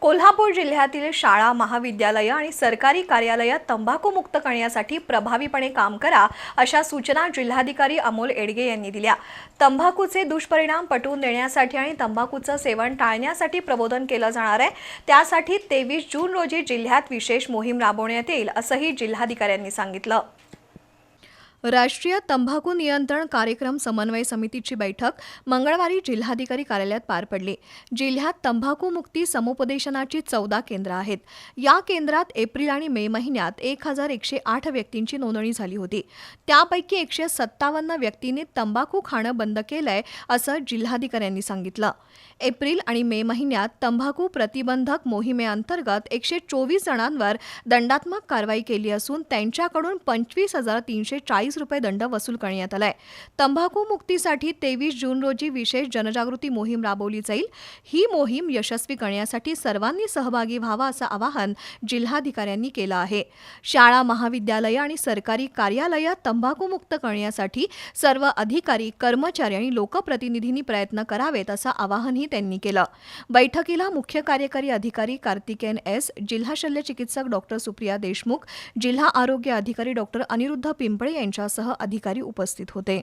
कोल्हापूर जिल्ह्यातील शाळा महाविद्यालयं आणि सरकारी कार्यालयात तंबाखूमुक्त करण्यासाठी प्रभावीपणे काम करा अशा सूचना जिल्हाधिकारी अमोल एडगे यांनी दिल्या. तंबाखूचे दुष्परिणाम पटवून देण्यासाठी आणि तंबाखूचं सेवन टाळण्यासाठी प्रबोधन केलं जाणार आहे. त्यासाठी तेवीस जून रोजी जिल्ह्यात विशेष मोहीम राबवण्यात येईल असंही जिल्हाधिकाऱ्यांनी सांगितलं. राष्ट्रीय तंबाखू नियंत्रण कार्यक्रम समन्वय समितीची बैठक मंगळवारी जिल्हाधिकारी कार्यालयात पार पडली. जिल्ह्यात तंबाखू मुक्ती समुपदेशनाची चौदा केंद्र आहेत. या केंद्रात एप्रिल आणि मे महिन्यात एक हजार एकशे आठ व्यक्तींची नोंदणी झाली होती. त्यापैकी एकशे सत्तावन्न व्यक्तींनी तंबाखू खाणं बंद केलंय असं जिल्हाधिकाऱ्यांनी सांगितलं. एप्रिल आणि मे महिन्यात तंबाखू प्रतिबंधक मोहिमेअंतर्गत एकशे चोवीस जणांवर दंडात्मक कारवाई केली असून त्यांच्याकडून पंचवीस हजार तीनशे चाळीस रुपये दंड वसूल करण्यात आलाय. तंबाखू मुक्तीसाठी तेवीस जून रोजी विशेष जनजागृती मोहीम राबवली जाईल. ही मोहीम यशस्वी करण्यासाठी सर्वांनी सहभागी व्हावा असं आवाहन जिल्हाधिकाऱ्यांनी केलं आहे. शाळा महाविद्यालय आणि सरकारी कार्यालयात तंबाखू मुक्त करण्यासाठी सर्व अधिकारी कर्मचारी आणि लोकप्रतिनिधींनी प्रयत्न करावेत असं आवाहनही त्यांनी केलं. बैठकीला मुख्य कार्यकारी अधिकारी कार्तिकेन एस जिल्हा शल्य चिकित्सक डॉक्टर सुप्रिया देशमुख जिल्हा आरोग्य अधिकारी डॉक्टर अनिरुद्ध पिंपळे यांच्या यांच्यासह अधिकारी उपस्थित होते.